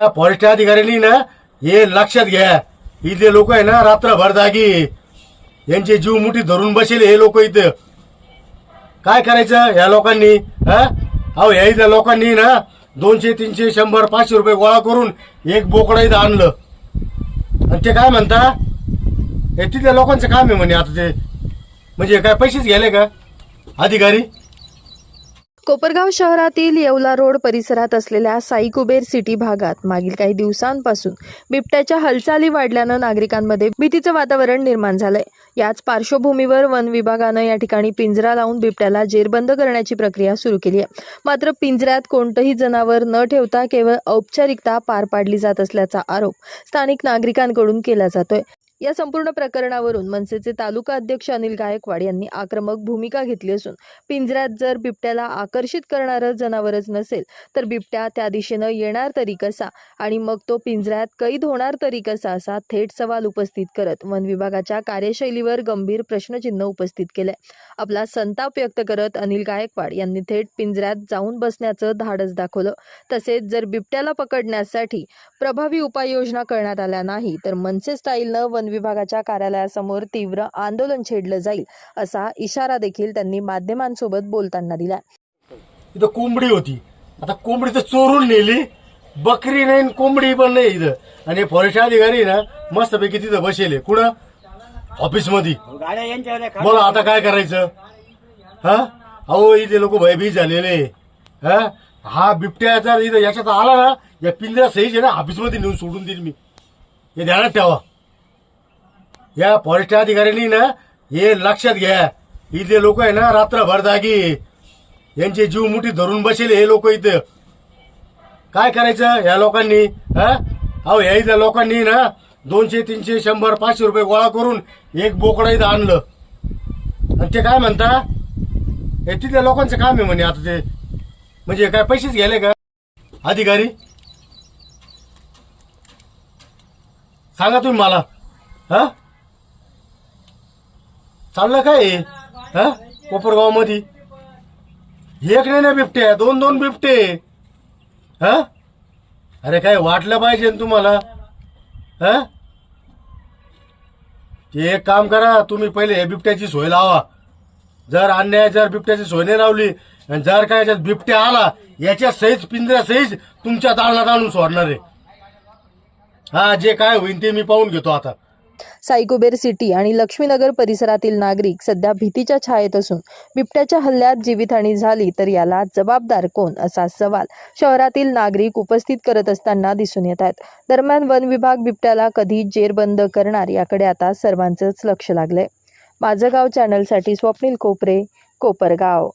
या फॉरेस्ट अधिकाऱ्यांनी ना हे लक्षात घ्या. इथले लोक आहे ना रात्रभर जागी. यांचे जीव मुठी धरून बसेल हे लोक इथं. काय करायचं या लोकांनी? हा? अहो या इथल्या लोकांनी ना दोनशे तीनशे शंभर पाचशे रुपये गोळा करून एक बोकडा इथं आणलं. आणि ते काय म्हणता? हे तिथल्या लोकांचं काम आहे म्हणे आता ते. म्हणजे काय पैसेच गेले का? अधिकारी? कोपरगाव शहरातील येवला रोड परिसरात असलेल्या साई कुबेर सिटी भागात मागील काही दिवसांपासून बिबट्याच्या हालचाली वाढल्यानं नागरिकांमध्ये भीतीचं वातावरण निर्माण झालंय. याच पार्श्वभूमीवर वन विभागानं या ठिकाणी पिंजरा लावून बिबट्याला जेरबंद करण्याची प्रक्रिया सुरू केली आहे. मात्र पिंजऱ्यात कोणतंही जनावर न ठेवता केवळ औपचारिकता पार पाडली जात असल्याचा आरोप स्थानिक नागरिकांकडून केला जातोय. या संपूर्ण प्रकरणावरून मनसेचे तालुका अध्यक्ष अनिल गायकवाड यांनी आक्रमक भूमिका घेतली असून पिंजऱ्यात जर बिबट्याला आकर्षित करणारं जनावरच नसेल तर बिबट्या त्या दिशेनं येणार तरी कसा आणि मग तो पिंजऱ्यात कैद होणार तरी कसा असा थेट सवाल उपस्थित करत वन विभागाच्या कार्यशैलीवर गंभीर प्रश्नचिन्ह उपस्थित केलंय. आपला संताप व्यक्त करत अनिल गायकवाड यांनी थेट पिंजऱ्यात जाऊन बसण्याचं धाडस दाखवलं. तसेच जर बिबट्याला पकडण्यासाठी प्रभावी उपाययोजना करण्यात आल्या नाही तर मनसे स्टाईलनं वन विभागाच्या कार्यालयासमोर तीव्र आंदोलन छेडलं जाईल असा इशारा देखील त्यांनी माध्यमांसोबत बोलताना दिला इथं कोंबडी होती. आता कोंबडी तर चोरून नेली. बकरी नाही कोंबडी पण नाही इथं. आणि फॉरेस्ट अधिकारी ना मस्तपैकी तिथं बसेले कुठं? ऑफिसमध्ये यांच्या बोला आता काय करायचं? हा? अहो इथे लोक भयभीत झालेले. हा? हा बिबट्या इथं याच्यात आला ना या पिंजरा सहीच आहे ना ऑफिसमध्ये नेऊन सोडून देईल मी. हे ध्यानात ठेवा. या फॉरेस्ट अधिकाऱ्यांनी ना हे लक्षात घ्या. इथले लोक आहे ना रात्रभर जागी. यांचे जीव मुठी धरून बसेल हे लोक इथं. काय करायचं या लोकांनी? हा? अहो या इथल्या लोकांनी ना दोनशे तीनशे शंभर पाचशे रुपये गोळा करून एक बोकडा इथं आणलं. आणि ते काय म्हणता? हे तिथल्या लोकांचं काम आहे म्हणे आता ते. म्हणजे काय पैसेच गेले का? अधिकारी? सांगा तुम्ही मला. हा? चाललं काय? हे? हा कोपरगावमध्ये एक नाही ना बिबटे दोन दोन बिबटे. हा? अरे काय वाटलं पाहिजे तुम्हाला? हा? ते एक काम करा तुम्ही पहिले बिबट्याची सोय लावा. जर अन्याय जर बिबट्याची सोय नाही लावली आणि जर काय याच्यात बिबट्या आला याच्या सहीच पिंजऱ्या सहीच तुमच्या दालनात आणून सोडणार आहे. हा जे काय होईल ते मी पाहून घेतो आता. साईकुबेर सिटी आणि लक्ष्मीनगर परिसरातील नागरिक सध्या भीतीच्या छायेत असून बिबट्याच्या हल्ल्यात जीवितहानी झाली तर याला जबाबदार कोण असा सवाल शहरातील नागरिक उपस्थित करत असताना दिसून येत आहेत. दरम्यान वन विभाग बिबट्याला कधी जेरबंद करणार याकडे आता सर्वांचंच लक्ष लागलंय. माझं गाव चॅनलसाठी स्वप्नील कोपरे कोपरगाव.